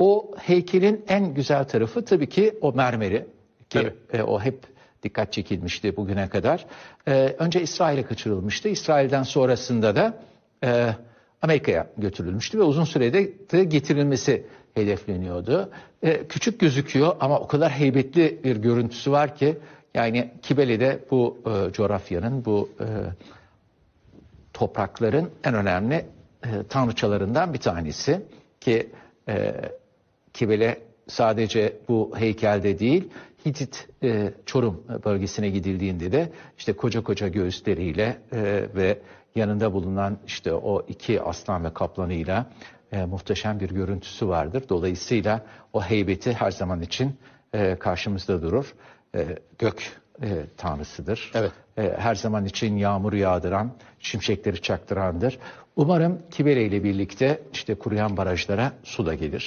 O heykelin en güzel tarafı tabii ki o mermeri ki e, o hep dikkat çekilmişti bugüne kadar. E, önce İsrail'e kaçırılmıştı. İsrail'den sonrasında da e, Amerika'ya götürülmüştü ve uzun sürede de getirilmesi hedefleniyordu. E, küçük gözüküyor ama o kadar heybetli bir görüntüsü var ki yani Kibele'de bu e, coğrafyanın bu e, toprakların en önemli e, tanrıçalarından bir tanesi ki e, Kibele sadece bu heykelde değil Hitit e, Çorum bölgesine gidildiğinde de işte koca koca göğüsleriyle e, ve yanında bulunan işte o iki aslan ve kaplanıyla e, muhteşem bir görüntüsü vardır. Dolayısıyla o heybeti her zaman için e, karşımızda durur. E, gök e, tanrısıdır. Evet. E, her zaman için yağmur yağdıran, şimşekleri çaktırandır. Umarım Kibele ile birlikte işte kuruyan barajlara su da gelir.